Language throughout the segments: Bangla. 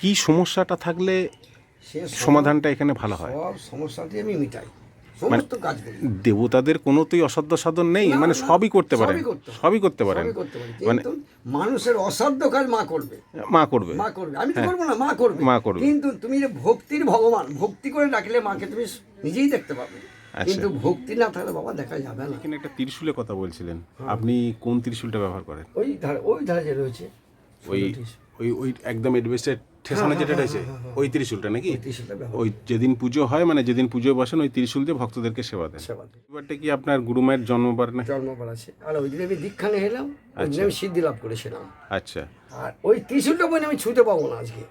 কি সমস্যাটা থাকলে সমাধানটা এখানে ভালো হয়? সব সমস্যাটি আমি মিটাই। করি। দেবতাদের কোনোতেই অসাধ্য সাধন নেই মানে সবই করতে পারেন। সবই করতে পারে। পারেন। সবই করতে পারি। মানে মানুষের অসাধ্য কাজ মা করবে। মা করবে। মা করবে। আমি তো করব না মা করবে। হ্যাঁ। মা করবে। কিন্তু তুমি যে ভক্তির ভগবান ভক্তি করে ডাকলে মাকে তুমি নিজেই দেখতে পাবে। আচ্ছা। কিন্তু ভক্তি না থাকলে বাবা দেখা যাবে না। এখানে একটা ত্রিশূলের কথা বলছিলেন। হ্যাঁ। আপনি কোন ত্রিশূলটা ব্যবহার করেন? ওই ধারে ওই ধারে যে রয়েছে ওই ওই ওই একদম এডভেস্টের ঠেসানো যেটা রয়েছে ওই ত্রিশূলটা নাকি? ওই যেদিন পুজো হয় মানে যেদিন পুজো বসেন ওই ত্রিশূল দিয়ে ভক্তদেরকে সেবা দেন। এবারটা কি আপনার গুরুমায়ের জন্মবার না? জন্মবার আছে। আর ওই দিন আমি দীক্ষা নিয়ে এলাম ওই দিন আমি সিদ্ধি লাভ করেছিলাম। আচ্ছা। আর ওই ত্রিশূলটা বই আমি ছুতে পাবো না আজকে।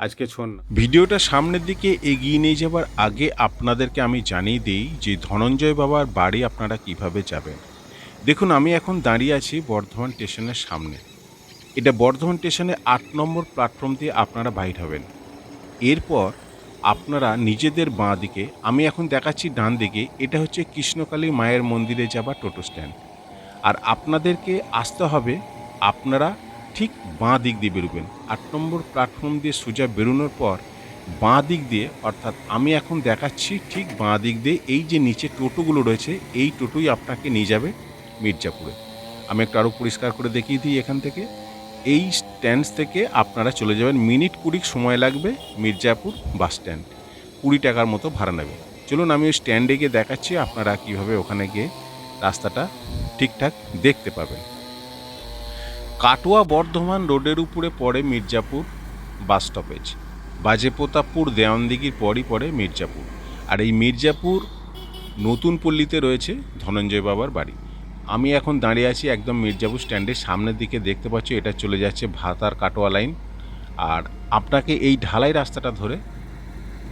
আজকে শোন ভিডিওটা সামনের দিকে এগিয়ে নিয়ে যাবার আগে আপনাদেরকে আমি জানিয়ে দিই যে ধনঞ্জয় বাবার বাড়ি আপনারা কীভাবে যাবেন। দেখুন আমি এখন দাঁড়িয়ে আছি বর্ধমান স্টেশনের সামনে। এটা বর্ধমান স্টেশনে আট নম্বর প্ল্যাটফর্ম দিয়ে আপনারা বাইর হবেন। এরপর আপনারা নিজেদের বাঁ দিকে, আমি এখন দেখাচ্ছি ডান দিকে, এটা হচ্ছে কৃষ্ণকালী মায়ের মন্দিরে যাওয়া টোটো স্ট্যান্ড। আর আপনাদেরকে আসতে হবে, আপনারা ঠিক বাঁ দিক দিয়ে বেরোবেন। আট নম্বর প্ল্যাটফর্ম দিয়ে সোজা বেরোনোর পর বাঁ দিক দিয়ে, অর্থাৎ আমি এখন দেখাচ্ছি ঠিক বাঁ দিক দিয়ে, এই যে নিচে টোটোগুলো রয়েছে, এই টোটোই আপনাকে নিয়ে যাবে মির্জাপুরে। আমি একটু আরও পরিষ্কার করে দেখিয়ে দিই এখান থেকে। এই স্ট্যান্ড থেকে আপনারা চলে যাবেন। মিনিট কুড়ি সময় লাগবে মির্জাপুর বাস স্ট্যান্ড কুড়ি টাকার মতো ভাড়া নেবে। চলুন, আমি ওই স্ট্যান্ডে গিয়ে দেখাচ্ছি আপনারা কীভাবে ওখানে গিয়ে রাস্তাটা ঠিকঠাক দেখতে পাবেন। কাটোয়া বর্ধমান রোডের উপরে পড়ে মির্জাপুর বাস স্টপেজ বাজেপ্রতাপপুর দেওয়ানদিঘির পরই পড়ে মির্জাপুর। আর এই মির্জাপুর নতুন পল্লীতে রয়েছে ধনঞ্জয় বাবার বাড়ি। আমি এখন দাঁড়িয়ে আছি একদম মির্জাপুর স্ট্যান্ডের সামনের দিকে, দেখতে পাচ্ছি এটা চলে যাচ্ছে ভাতার কাটোয়া লাইন। আর আপনাকে এই ঢালাই রাস্তাটা ধরে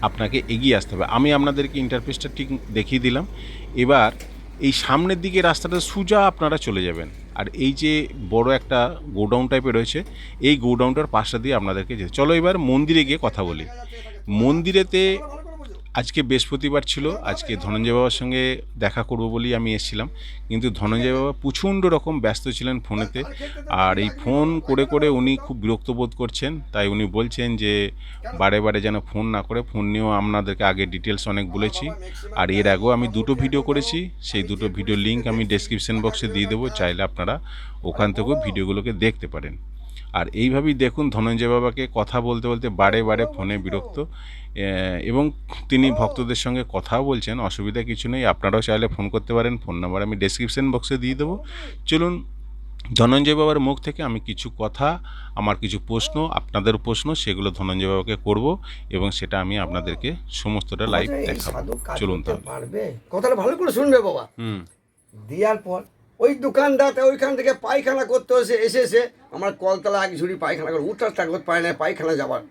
আপনাকে এগিয়ে আসতে হবে। আমি আপনাদেরকে ইন্টারফেসটা ঠিক দেখিয়ে দিলাম। এবার এই সামনের দিকে রাস্তাটা সোজা আপনারা চলে যাবেন। আর এই যে বড় একটা গোডাউন টাইপের রয়েছে, এই গোডাউনটার পাশটা দিয়ে আপনাদেরকে যেতে চলো এবার মন্দিরে গিয়ে কথা বলি। মন্দিরেতে আজকে বৃহস্পতিবার ছিল, আজকে ধনঞ্জয় বাবার সঙ্গে দেখা করব বলেই আমি এসেছিলাম। কিন্তু ধনঞ্জয় বাবা প্রচণ্ড রকম ব্যস্ত ছিলেন ফোনেতে। আর এই ফোন করে করে উনি খুব বিরক্ত বোধ করছেন। তাই উনি বলছেন যে, বারে বারে যেন ফোন না করে, ফোন নিয়েও আপনাদেরকে আগে ডিটেলস অনেক বলেছি। আর এর আগেও আমি দুটো ভিডিও করেছি। সেই দুটো ভিডিও লিঙ্ক আমি ডেসক্রিপশন বক্সে দিয়ে দেবো। চাইলে আপনারা ওখান থেকেও ভিডিওগুলোকে দেখতে পারেন। আর এইভাবেই দেখুন ধনঞ্জয় বাবাকে কথা বলতে বলতে বারে বারে ফোনে বিরক্ত। এবং তিনি ভক্তদের সঙ্গে কথাও বলছেন অসুবিধা কিছু নেই আপনারাও চাইলে ফোন করতে পারেন ফোন নাম্বার আমি ডেসক্রিপশন বক্সে দিয়ে দেবো। চলুন ধনঞ্জয় বাবার মুখ থেকে আমি কিছু কথা আমার কিছু প্রশ্ন আপনাদের প্রশ্ন সেগুলো ধনঞ্জয় বাবাকে করব এবং সেটা আমি আপনাদেরকে সমস্তটা লাইভ দেখাবো। চলুন তাহলে। পারবে? কথাটা ভালো করে শুনবে বাবা। হুম। দেওয়ার পর ওই দোকানদারটা ওইখান থেকে পায়খানা করতে এসে এসে এসে আমার কলতলা এক ঝুড়ি পায়খানা করে উঠার তাগত পায় না পায়খানা যাবার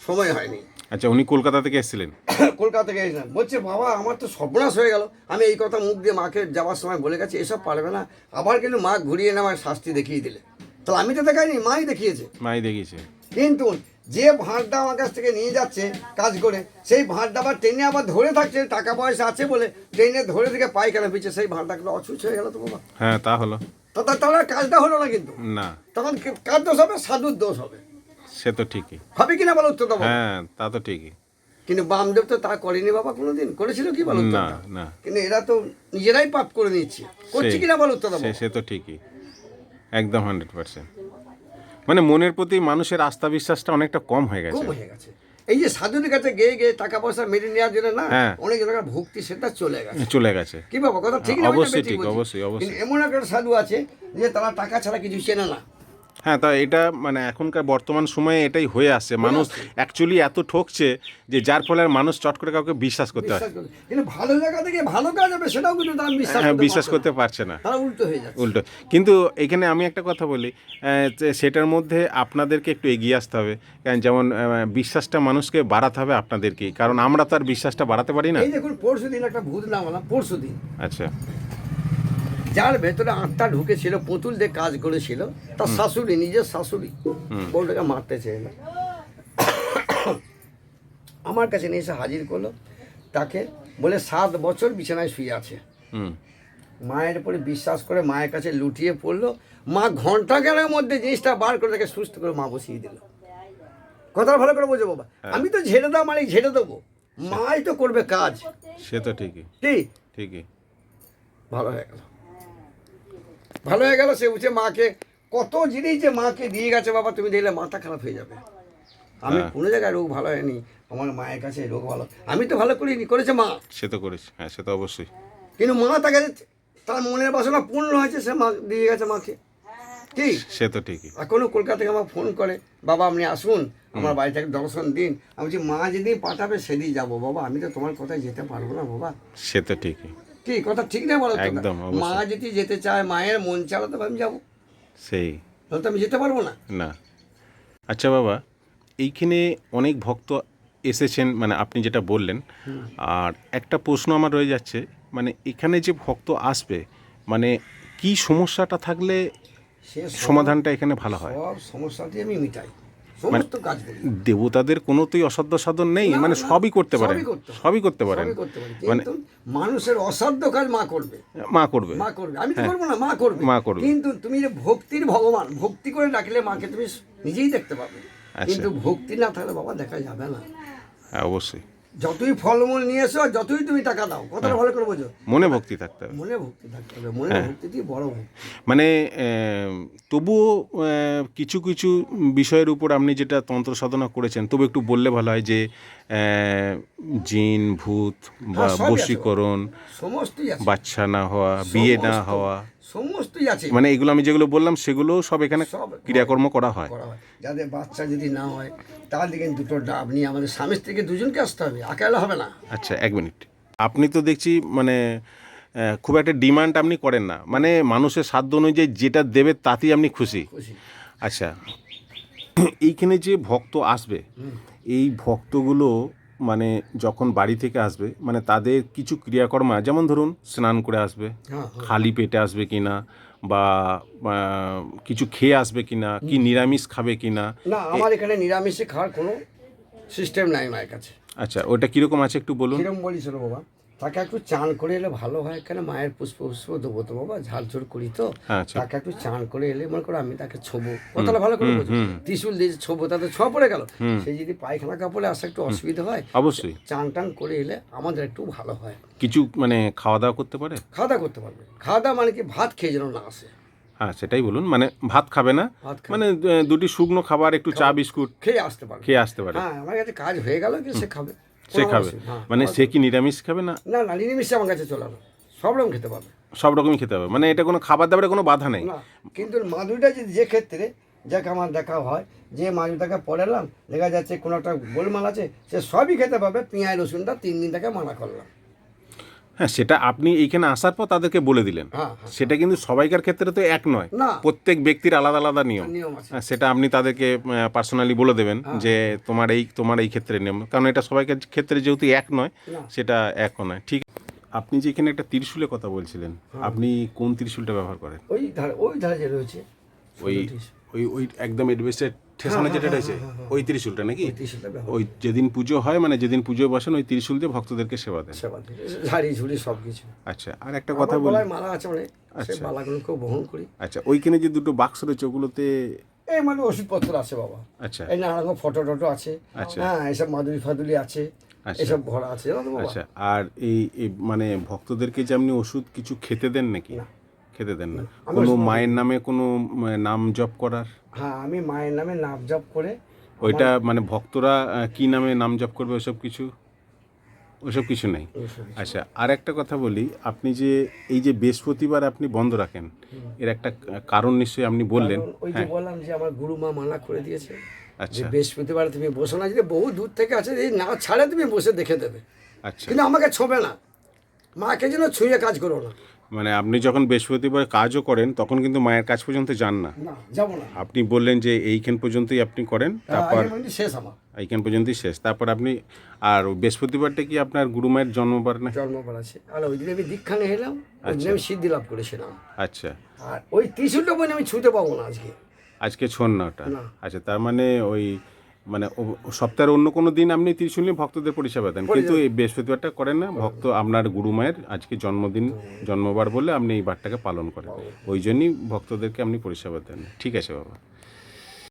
সময় হয়নি। আচ্ছা উনি কলকাতা থেকে এসেছিলেন? কলকাতা থেকে এসেছিলাম বলছে বাবা আমার তো সর্বনাশ হয়ে গেল। আমি এই কথা মুখ দিয়ে মাকে যাওয়ার সময় বলে গেছি এসব পারবে না। আবার কিন্তু মা ঘুরিয়ে আমার শাস্তি দেখিয়ে দিলে। তাহলে আমি তো দেখাইনি মাই দেখিয়েছে। মাই দেখিয়েছে। কিন্তু যে ভাঁড়টা আমার কাছ থেকে নিয়ে যাচ্ছে কাজ করে সেই ভাঁড়টা আবার ট্রেনে আবার ধরে থাকছে টাকা পয়সা আছে বলে ট্রেনে ধরে থেকে পায়খানা পিছিয়ে সেই ভাঁড়টা অসুস্থ হয়ে গেল তো বাবা। হ্যাঁ তা হলো। তো তাহলে কাজটা হলো না কিন্তু। না। তখন কার দোষ হবে? সাধুর দোষ হবে। সে তো ঠিকই। হবে কিনা বলো উত্তর হ্যাঁ তা তো ঠিকই। কিন্তু বামদেব তো তা করেনি বাবা কোনোদিন। করেছিল কি বলো না না। কিন্তু এরা তো নিজেরাই পাপ করে নিচ্ছে। করছে কিনা বলো উত্তর সে তো ঠিকই। একদম হান্ড্রেড পার্সেন্ট মানে মনের প্রতি মানুষের আস্থা বিশ্বাসটা অনেকটা কম হয়ে গেছে। কম হয়ে গেছে। এই যে সাধনের কাছে গিয়ে গিয়ে টাকা পয়সা মেরে নেওয়ার জন্য না হ্যাঁ। অনেক জায়গায় ভক্তি সেটা চলে গেছে। চলে গেছে। কি বাবা কথা ঠিক না অবশ্যই ঠিক, অবশ্যই, অবশ্যই। এমন একটা সাধু আছে যে তারা টাকা ছাড়া কিছু চেনে না। হ্যাঁ তা এটা মানে এখনকার বর্তমান সময়ে এটাই হয়ে আসছে। মানুষ অ্যাকচুয়ালি এত ঠকছে যে যার ফলে আর মানুষ চট করে কাউকে বিশ্বাস করতে হয় কিন্তু ভালো জায়গা থেকে ভালো কাজ হবে সেটাও কিন্তু তারা বিশ্বাস হ্যাঁ বিশ্বাস করতে পারছে না। তারা উল্টো হয়ে যাচ্ছে। উল্টো। কিন্তু এখানে আমি একটা কথা বলি সেটার মধ্যে আপনাদেরকে একটু এগিয়ে আসতে হবে। কারণ যেমন বিশ্বাসটা মানুষকে বাড়াতে হবে আপনাদেরকেই। কারণ আমরা তো আর বিশ্বাসটা বাড়াতে পারি না। এই দেখুন পরশু দিন একটা ভূত নামালাম পরশু দিন আচ্ছা। যার ভেতরে আত্মা ঢুকেছিল পুতুল দিয়ে কাজ করেছিল তার শাশুড়ি নিজের শাশুড়ি। বউটাকে মারতে চেয়ে না। আমার কাছে নিয়ে এসে হাজির করল। তাকে বলে সাত বছর বিছানায় শুয়ে আছে। হুম। মায়ের উপরে বিশ্বাস করে মায়ের কাছে লুটিয়ে পড়ল। মা ঘণ্টা গেলের মধ্যে জিনিসটা বার করে তাকে সুস্থ করে মা বসিয়ে দিল। কথা ভালো করে বোঝো বাবা। আমি তো ঝেড়ে দাও মানে ঝেড়ে দেবো। মাই তো করবে কাজ। সে তো ঠিকই। ঠিক ঠিকই। ভালো হয়ে গেল। ভালো হয়ে গেল সে উঠে মাকে কত জিনিস যে মাকে দিয়ে গেছে বাবা তুমি দেখলে মাথা খারাপ হয়ে যাবে। আমি হ্যাঁ। কোনো জায়গায় রোগ ভালো হয়নি আমার মায়ের কাছে রোগ ভালো আমি তো ভালো করিনি করেছে মা। সে তো করেছে হ্যাঁ সে তো অবশ্যই। কিন্তু মা তাকে তার মনের বাসনা পূর্ণ হয়েছে সে মা দিয়ে গেছে মাকে। কি? সে তো ঠিকই। এখনও কলকাতা থেকে আমার ফোন করে বাবা আপনি আসুন আমার বাড়ি থেকে দর্শন দিন। আমি বলছি মা যেদিন পাঠাবে সেদিন যাব বাবা আমি তো তোমার কথায় যেতে পারব না বাবা। সে তো ঠিকই। কি? কথা ঠিক নেই বলো একদম, মা যদি যেতে চায় মায়ের মন চালাতে আমি যাব। সেই। তাহলে তো আমি যেতে পারব না। না। আচ্ছা বাবা এইখানে অনেক ভক্ত এসেছেন মানে আপনি যেটা বললেন। আর একটা প্রশ্ন আমার রয়ে যাচ্ছে মানে এখানে যে ভক্ত আসবে মানে কি সমস্যাটা থাকলে সমাধানটা এখানে ভালো হয়? সব সমস্যাটি আমি মিটাই। করি দেবতাদের কোনোতেই অসাধ্য সাধন নেই মানে সবই করতে পারেন সবই করতে পারে। সবই করতে পারেন মানে মানুষের অসাধ্য কাজ মা করবে মা করবে মা করবে আমি তো করব না মা করবে হ্যাঁ। মা করবে। কিন্তু তুমি যে ভক্তির ভগবান ভক্তি করে ডাকলে মাকে তুমি নিজেই দেখতে পাবে আচ্ছা। কিন্তু ভক্তি না থাকলে বাবা দেখা যাবে না হ্যাঁ অবশ্যই যতই ফলমূল নিয়ে এসো যতই তুমি টাকা দাও কতটা কথাটা ভালো করে বোঝো। মনে ভক্তি থাকতে হবে। মনে ভক্তি থাকতে হবে মনে হ্যাঁ। ভক্তিটি বড় ভক্তি। মানে তবুও কিছু কিছু বিষয়ের উপর আপনি যেটা তন্ত্র সাধনা করেছেন তবু একটু বললে ভালো হয় যে জিন ভূত বা হ্যাঁ, বশীকরণ বাচ্চা না হওয়া বিয়ে না হওয়া। সমস্তই আছে। মানে এগুলো আমি যেগুলো বললাম সেগুলো সব এখানে ক্রিয়াকর্ম করা হয়। যাদের বাচ্চা যদি না হয় তাহলে দেখেন দুটো ডাব নিয়ে আমাদের স্বামী স্ত্রীকে দুজনকে আসতে হবে একালা হবে না। আচ্ছা এক মিনিট। আপনি তো দেখছি মানে খুব একটা ডিমান্ড আপনি করেন না। মানে মানুষের সাধ্য অনুযায়ী যেটা দেবে তাতেই আপনি খুশি। খুশি। আচ্ছা এইখানে যে ভক্ত আসবে এই ভক্তগুলো মানে যখন বাড়ি থেকে আসবে মানে তাদের কিছু ক্রিয়াকর্ম যেমন ধরুন স্নান করে আসবে হ্যাঁ হ্যাঁ। খালি পেটে আসবে কিনা বা কিছু খেয়ে আসবে কি না কি নিরামিষ খাবে কি না আমার এখানে নিরামিষে খাওয়ার কোনো সিস্টেম নাই মায়ের কাছে। আচ্ছা ওটা কীরকম আছে একটু বলুন? বলি বাবা? তাকে একটু চান করে এলে ভালো হয় কেন মায়ের পুষ্প পুষ্প দেবো তো বাবা ঝালঝোল করি তো। আচ্ছা। তাকে একটু চান করে এলে মনে করো আমি তাকে ছোবো। কথাটা ভালো করে বোঝো। ত্রিশুল দিয়ে ছোবো তাতে ছোঁয়া পড়ে গেল। সে যদি পায়খানা কাপড়ে আসা একটু অসুবিধা হয় অবশ্যই। চান টান করে এলে আমাদের একটু ভালো হয়। কিছু মানে খাওয়া দাওয়া করতে পারে? খাওয়া দাওয়া করতে পারবে। খাওয়া দাওয়া মানে কি? ভাত খেয়ে যেন না আসে। হ্যাঁ সেটাই বলুন। মানে ভাত খাবে না। মানে দুটি শুকনো খাবার একটু চা বিস্কুট খেয়ে আসতে পারবে। খেয়ে আসতে পারে হ্যাঁ আমার কাছে কাজ হয়ে গেল কি সে খাবে। সে খাবে। হ্যাঁ, মানে সে কি নিরামিষ খাবে না? না না নিরামিষ আমার কাছে চলে না। সব রকম খেতে পারবে সব রকমই খেতে হবে মানে এটা কোনো খাবার দাবারে কোনো বাধা নেই। কিন্তু মাদুরিটা যদি যে ক্ষেত্রে যাকে আমার দেখা হয় যে মাদুরিটাকে পড়ালাম দেখা যাচ্ছে কোনো একটা গোলমাল আছে সে সবই খেতে পাবে পেঁয়াজ রসুনটা তিন দিন তাকে মানা করলাম। হ্যাঁ সেটা আপনি এইখানে আসার পর তাদেরকে বলে দিলেন। হ্যাঁ হ্যাঁ সেটা কিন্তু সবাইকার ক্ষেত্রে তো এক নয়। প্রত্যেক ব্যক্তির আলাদা আলাদা নিয়ম। হ্যাঁ, সেটা আপনি তাদেরকে পার্সোনালি বলে দেবেন হ্যাঁ। যে তোমার এই তোমার এই ক্ষেত্রে নিয়ম। কারণ এটা সবাইকার ক্ষেত্রে যেহেতু এক নয় সেটা একও নয়। ঠিক আপনি যে এখানে একটা ত্রিশূলের কথা বলছিলেন হ্যাঁ। আপনি কোন ত্রিশূলটা ব্যবহার করেন? ওই ধারে ওই ধারে যে রয়েছে ওই ওই ওই একদম এডভেস্টের ঠেসানো যেটা রয়েছে ওই ত্রিশূলটা নাকি? ওই যেদিন পুজো হয় মানে যেদিন পুজো বসেন ওই ত্রিশূল দিয়ে ভক্তদেরকে সেবা দেন। ঝাড়ি ঝুড়ি সব কিছু আচ্ছা আর একটা কথা বলি। মালা আছে মানে আচ্ছা। মালাগুলোকেও বহন করি। আচ্ছা ওইখানে যে দুটো বাক্স রয়েছে ওগুলোতে এই মানে ওষুধপত্র আছে বাবা। আচ্ছা। এই নানা রকম ফটো টটো আছে। আচ্ছা। হ্যাঁ এসব মাদুরি ফাদুরি আছে আচ্ছা। এসব ভরা আছে আচ্ছা আর এই এই মানে ভক্তদেরকে যে আপনি ওষুধ কিছু খেতে দেন নাকি? না। খেতে দেন না। কোনো মায়ের নামে কোনো নাম জপ করার? হ্যাঁ আমি মায়ের নামে নাম জপ করে ওইটা মানে ভক্তরা কি নামে নাম জপ করবে ওসব কিছু? ওসব কিছু নেই। আচ্ছা আর একটা কথা বলি আপনি যে এই যে বৃহস্পতিবার আপনি বন্ধ রাখেন এর একটা কারণ নিশ্চয়ই আপনি বললেন। ওই যে বললাম যে আমার গুরু মা মানা করে দিয়েছে আচ্ছা। বৃহস্পতিবার তুমি বসো না যদি বহু দূর থেকে আছে যদি না ছাড়ে তুমি বসে দেখে দেবে। আচ্ছা। কিন্তু আমাকে ছোবে না। মাকে যেন ছুঁয়ে কাজ করো না। মানে আপনি যখন বৃহস্পতিবার কাজও করেন তখন কিন্তু মায়ের কাজ পর্যন্ত যান না। আপনি বললেন যে এইখান পর্যন্তই আপনি করেন তারপর শেষ আমার। এইখান পর্যন্তই শেষ। তারপর আপনি আর বৃহস্পতিবারটা কি আপনার গুরু মায়ের জন্মবার না? জন্মবার আছে। আর ওই দিন আমি দীক্ষা নিয়ে এলাম আমি সিদ্ধি লাভ করেছিলাম। আচ্ছা। আর ওই ত্রিশুলটা বলে আমি ছুঁতে পাবো না আজকে। আজকে ছন না। ওটা আচ্ছা তার মানে ওই মানে সপ্তাহের অন্য কোনো দিন আপনি ত্রিশুল নিয়ে ভক্তদের পরিষেবা দেন। কিন্তু এই বৃহস্পতিবারটা করেন না ভক্ত আপনার গুরু মায়ের আজকে জন্মদিন জন্মবার বলে আপনি এই বারটাকে পালন করেন। ওই জন্যই ভক্তদেরকে আপনি পরিষেবা দেন। ঠিক আছে বাবা।